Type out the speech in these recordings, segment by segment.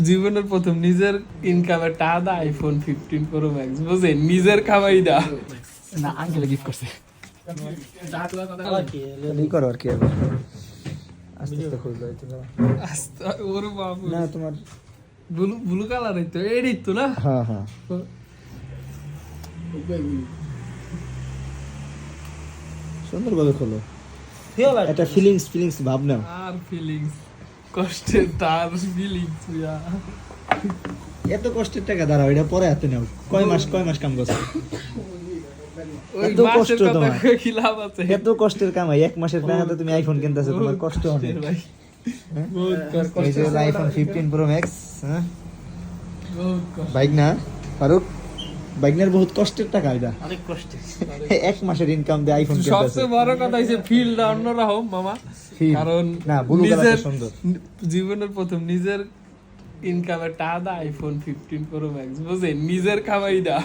জীবনের প্রথম নিজের ইনকামের টাকা the iPhone fifteen pro max বুঝেন নিজের কামাই দা। না আঙ্কেলে গিফট করছে। আবার করো আর কি আস্তে আস্তে খুলবে আস্তে ওর বাবু না তোমার ব্লু ব্লু কালার তো এডি তো না? হ্যাঁ হ্যাঁ। সুন্দরভাবে খোলো। ফিও ভাই একটা ফিলিংস ফিলিংস ভাব নাও আর ফিলিংস কষ্টের তার ফিলিংস এত কষ্টের টাকা দাঁড়াও এটা পরে হাতে নাও। কয় মাস কয় মাস কাম করছ? ওই এত মাসের কষ্ট তোমার। কয়ে কি লাভ আছে? এত কষ্টের কামাই এক মাসের টাকাতে তুমি আইফোন কিনতেছো তোমার কষ্ট অনেক। ভাই। হ্যাঁ? বহুত কষ্ট এই আইফোন ফিফটিন প্রো ম্যাক্স হ্যাঁ? বহুত কষ্ট। বাইক না? ফারুক? বাইকনের বহুত কষ্টের টাকা এটা। অনেক কষ্টে এক মাসের ইনকাম দিয়ে আইফোন সবচেয়ে বড় কথা হচ্ছে ফিলটা অন্যরকম মামা। কারণ না, টা নিজের সুন্দর। জীবনের প্রথম নিজের ইনকামের টাকা the iPhone fifteen pro max বুঝেন নিজের কামাই দা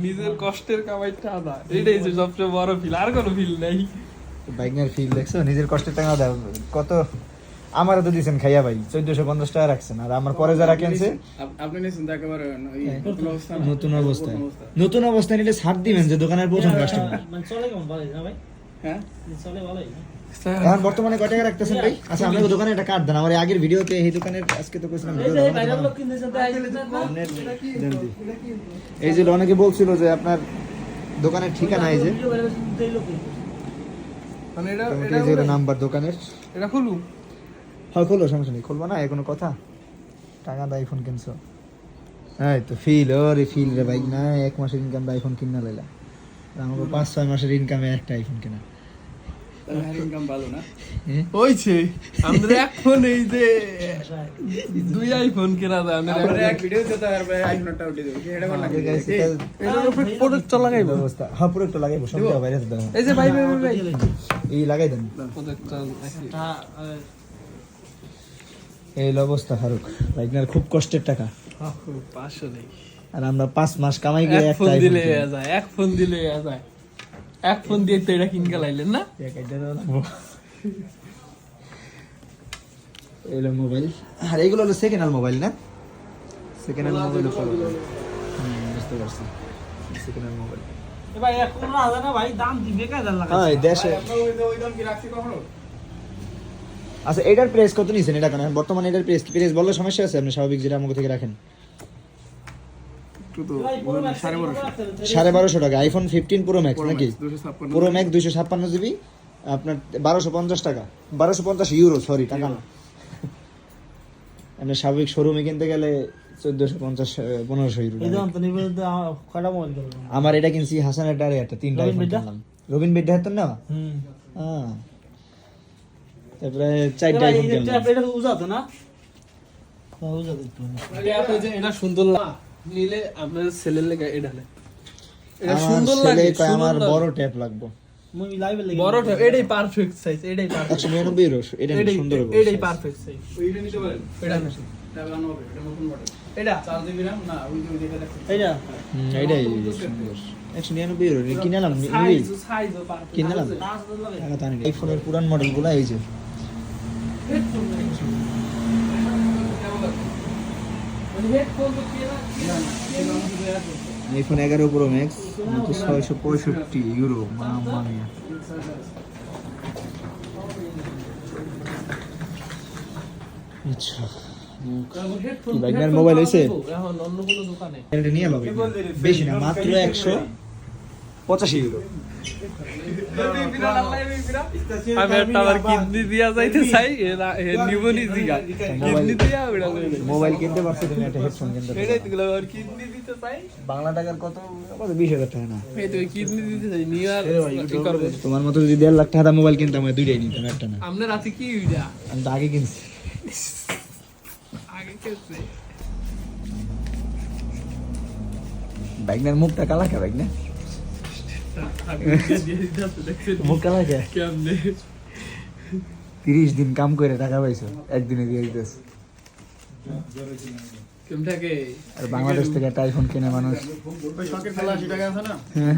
নিজের কষ্টের কামাই টাকা দা এটাই সবচেয়ে বড় ফিল আর কোনো ফিল নাই। বাইকনের ফিল দেখছ? নিজের কষ্টের টাকা দাও কত আমারও তো দিয়েছেন খাইয়া ভাই চোদ্দশো পঞ্চাশ টাকা রাখছেন আর আমার পরে যারা কিনছে ওই নতুন অবস্থা নতুন অবস্থায় নতুন অবস্থা। অবস্থায় নিলে ছাড় দিবেন যে দোকানের প্রথম কাস্টমার মানে চলে কেমন ভালোই না ভাই? হ্যাঁ? চলে ভালোই না? এখন বর্তমানে কয় টাকা রাখতেছেন ভাই? আচ্ছা আমাকে দোকানে একটা কার্ড দেন আমার আগের ভিডিওতে এই দোকানের আজকে তো কইছিলাম এই যে অনেকে বলছিল যে আপনার দোকানের ঠিকানা এই যে লোক মানে নাম্বার দোকানের। এটা খুলু হয় খোলো সমস্যা নেই। খুলবো না এ কোনো কথা? টাকা দিয়ে আইফোন কিনছো? হ্যাঁ তো ফিল ওরে ফিল রে বাইক না এক মাসের ইনকাম দিয়ে আইফোন কিনা লাইলা। আমাকে পাঁচ ছয় মাসের ইনকামে একটা আইফোন কেনা। ইনকাম ভালো না? হইছে। আমরা এখন এই যে দুই আইফোন কেনা যায় আমরা আমরা এক ভিডিও দিতে তারপরে আইফোনটা উঠে দেবো এটা কোন লাগে এটার উপরে প্রোডাক্ট লাগাইবো। ব্যবস্থা। হ্যাঁ পুরো একটু লাগাইবো সব বাইরে এই যে ভাই ভাই ভাই, ভাই। এই লাগাই দেন। এই অবস্থা ফারুক। বাইকনার খুব কষ্টের টাকা। পাঁচশো আর আমরা পাঁচ মাস কামাই গিয়ে এক ফোন দিলে যায় এক ফোন দিলে যায়। এক ফোন দিয়ে তো এটা কিনকে লাইলেন না? হলো মোবাইল। আর এগুলো হলো সেকেন্ড হ্যান্ড মোবাইল না? সেকেন্ড হ্যান্ড মোবাইল বুঝতে পারছি। সেকেন্ড হ্যান্ড মোবাইল ভাই এখন না ভাই দাম দিবে কাজ লাগা হ্যাঁ দেশে ওই দাম কি রাখছি কখনো? আচ্ছা এটার প্রেস কত নিছেন? এটা কেন? বর্তমানে এটার প্রাইস প্রেস বললে সমস্যা আছে? আপনি স্বাভাবিক যেটা আমাকে থেকে রাখেন। একটু তো সাড়ে বারোশো। টাকা। আইফোন ফিফটিন প্রো ম্যাক্স নাকি? প্রো ম্যাক্স দুইশো ছাপ্পান্ন জিবি আপনার বারোশো পঞ্চাশ টাকা। বারোশো পঞ্চাশ ইউরো সরি টাকা না। আপনি স্বাভাবিক শোরুমে কিনতে গেলে চোদ্দশো পঞ্চাশ পনেরোশো ইউরো তো তো আমার এটা কিনছি হাসানের ডারে একটা তিনটা রবিন হাতের না হ্যাঁ তারপরে চারটা ভাই আইফোন কিনলাম এটা উজাতো না? উজাতো একটু এটা সুন্দর লাগে নিলে আপনার ছেলের লেগে এটা এটা সুন্দর লাগে আমার বড় ট্যাপ লাগবে। মুই লাইভে লাগি বড় টা- এটাই পারফেক্ট সাইজ এটাই পারফেক্ট নিরানব্বই ইউরো এটা সুন্দর এটাই পারফেক্ট সাইজ ওইটা নিতে পারেন। এটা না এটা চার জিবি র্যাম না ওই যে ওই এটাই সুন্দর। একশো নিরানব্বই ইউরো এই যে হেডফোন তো কি না আইফোন এগারো প্রো ম্যাক্স ছয়শো পঁয়ষট্টি ইউরো আচ্ছা। মোবাইল নিয়ে বেশি না মাত্র একশো। পঁচাশি ইউরো আমি একটা আবার কিডনি দিয়া যাইতে চাই এরা জিগা। কিডনি দিয়া ওটা লই লই। মোবাইল কিনতে পারছ তুমি একটা হেডফোন কিনতে এটাই তো আর কিডনি দিতে চাই। বাংলা টাকার কত? কত বিশ হাজার টাকা না। এই তো কিডনি দিতে চাই নিয়ে আর তোমার মতো যদি দেড় লাখ টাকা মোবাইল কিনতাম দুইটাই নিতাম একটা না। আপনার রাতে কি আমি তো আগে কিনছি। আগে মুখটা কালা কে বাইক না তিরিশ দিন কাম করে টাকা পাইছো একদিনে দিয়ে দিতেছে। আর বাংলাদেশ থেকে একটা আইফোন কিনে মানুষ। শখের খেলা টাকা আছে না? হ্যাঁ।